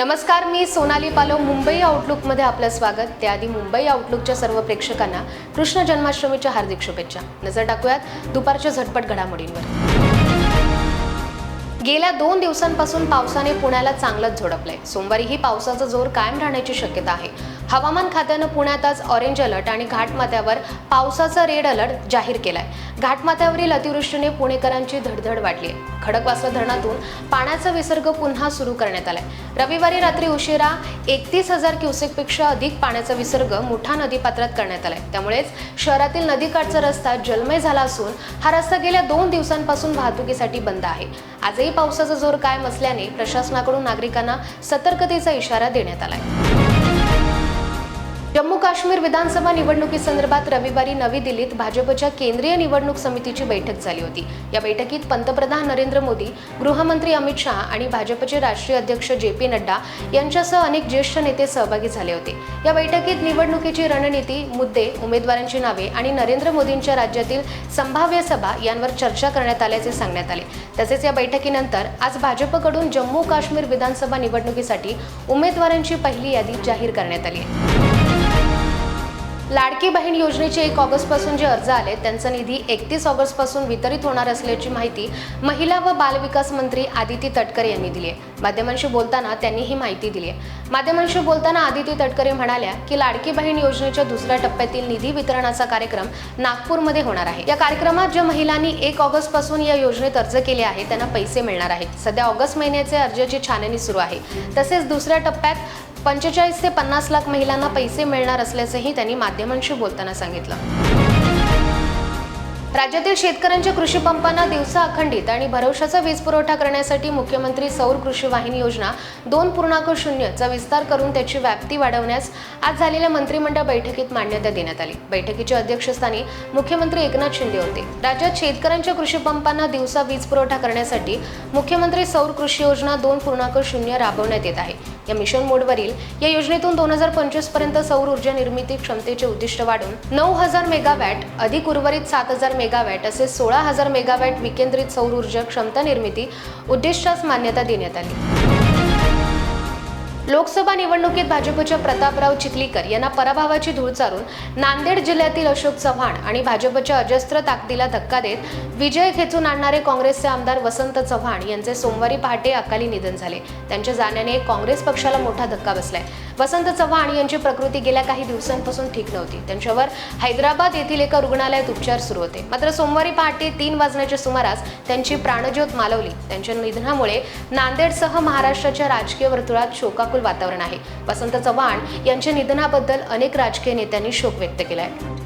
नमस्कार मी सोनाली पालो मुंबई आउटलुकमध्ये आपलं स्वागत. त्याआधी मुंबई आउटलुकच्या सर्व प्रेक्षकांना कृष्ण जन्माष्टमीच्या हार्दिक शुभेच्छा. नजर टाकूयात दुपारच्या झटपट घडामोडींवर. गेल्या दोन दिवसांपासून पावसाने पुण्याला चांगलंच झोडपलंय. सोमवारीही पावसाचा जोर कायम राहण्याची शक्यता आहे. हवामान खात्यानं पुण्यात आज ऑरेंज अलर्ट आणि घाटमाथ्यावर पावसाचा रेड अलर्ट जाहीर केलाय. घाटमाथ्यावरील अतिवृष्टीने पुणेकरांची धडधड वाढली आहे खडकवासला धरणातून पाण्याचा विसर्ग पुन्हा सुरू करण्यात आलाय. रविवारी रात्री उशिरा एकतीस हजार क्युसेकपेक्षा अधिक पाण्याचा विसर्ग मोठा नदीपात्रात करण्यात आलाय. त्यामुळेच शहरातील नदीकाठचा रस्ता जलमय झाला असून हा रस्ता गेल्या दोन दिवसांपासून वाहतुकीसाठी बंद आहे. आजही पावसाचा जोर कायम असल्याने प्रशासनाकडून नागरिकांना सतर्कतेचा इशारा देण्यात आलाय. जम्मू काश्मीर विधानसभा निवडणुकीसंदर्भात रविवारी नवी दिल्लीत भाजपच्या केंद्रीय निवडणूक समितीची बैठक झाली होती. या बैठकीत पंतप्रधान नरेंद्र मोदी गृहमंत्री अमित शहा आणि भाजपचे राष्ट्रीय अध्यक्ष जे पी नड्डा यांच्यासह अनेक ज्येष्ठ नेते सहभागी झाले होते. या बैठकीत निवडणुकीची रणनीती मुद्दे उमेदवारांची नावे आणि नरेंद्र मोदींच्या राज्यातील संभाव्य सभा यांवर चर्चा करण्यात आल्याचे सांगण्यात आले. तसेच या बैठकीनंतर आज भाजपकडून जम्मू काश्मीर विधानसभा निवडणुकीसाठी उमेदवारांची पहिली यादी जाहीर करण्यात आली आहे. लाडकी बहीण योजनेचे एक ऑगस्टपासून जे अर्ज आले त्यांचा निधी एकतीस ऑगस्टपासून वितरित होणार असल्याची माहिती महिला व बालविकास मंत्री आदिती तटकरे यांनी दिली आहे. माध्यमांशी बोलताना त्यांनी ही माहिती दिली आहे. माध्यमांशी बोलताना आदिती तटकरे म्हणाल्या की लाडकी बहीण योजनेच्या दुसऱ्या टप्प्यातील निधी वितरणाचा कार्यक्रम नागपूरमध्ये होणार आहे. या कार्यक्रमात ज्या महिलांनी एक ऑगस्टपासून या योजनेत अर्ज केले आहे त्यांना पैसे मिळणार आहेत. सध्या ऑगस्ट महिन्याचे अर्जाची छाननी सुरू आहे. तसेच दुसऱ्या टप्प्यात पंचेचाळीस ते पन्नास लाख महिलांना पैसे मिळणार असल्याचंही त्यांनी माध्यमांशी बोलताना सांगितलं. राज्यातील शेतकऱ्यांच्या कृषी पंपांना दिवसा अखंडित आणि भरवशाचा वीज पुरवठा करण्यासाठी मुख्यमंत्री सौर कृषी वाहिनी योजना दोन पूर्णांक शून्यचा विस्तार करून त्याची व्याप्ती वाढवण्यास आज झालेल्या मंत्रिमंडळ बैठकीत मान्यता देण्यात आली. बैठकीच्या अध्यक्षस्थानी मुख्यमंत्री एकनाथ शिंदे होते. राज्यात शेतकऱ्यांच्या कृषी पंपांना दिवसा वीज पुरवठा करण्यासाठी मुख्यमंत्री सौर कृषी योजना दोन पूर्णांक शून्य राबवण्यात येत आहे. या मिशन मोडवरील या योजनेतून दोन हजार पंचवीसपर्यंत सौर ऊर्जा निर्मिती क्षमतेचे उद्दिष्ट वाढून नऊ हजार मेगावॅट अधिक उर्वरित सात हजार मेगावॅट असे सोळा हजार मेगावॅट विकेंद्रित सौर ऊर्जा क्षमता निर्मिती उद्दिष्टास मान्यता देण्यात आली. लोकसभा निवडणुकीत भाजपच्या प्रतापराव चिखलीकर यांना पराभवाची धूळ चारून नांदेड जिल्ह्यातील अशोक चव्हाण आणि भाजपच्या अजस्त्र ताकदीला धक्का देत विजय खेचून आणणारे काँग्रेसचे आमदार वसंत चव्हाण यांचे सोमवारी पहाटे अकाली निधन झाले. त्यांच्या जाण्याने काँग्रेस पक्षाला मोठा धक्का बसलाय. वसंत चव्हाण यांची प्रकृती गेल्या काही दिवसांपासून ठीक नव्हती. त्यांच्यावर हैदराबाद येथील एका रुग्णालयात उपचार सुरू होते. मात्र सोमवारी पहाटे तीन वाजण्याच्या सुमारास त्यांची प्राणज्योत मालवली. त्यांच्या निधनामुळे नांदेडसह महाराष्ट्राच्या राजकीय वर्तुळात शोकाकुल वातावरण आहे. वसंत चव्हाण यांच्या निधनाबद्दल अनेक राजकीय नेत्यांनी शोक व्यक्त केला आहे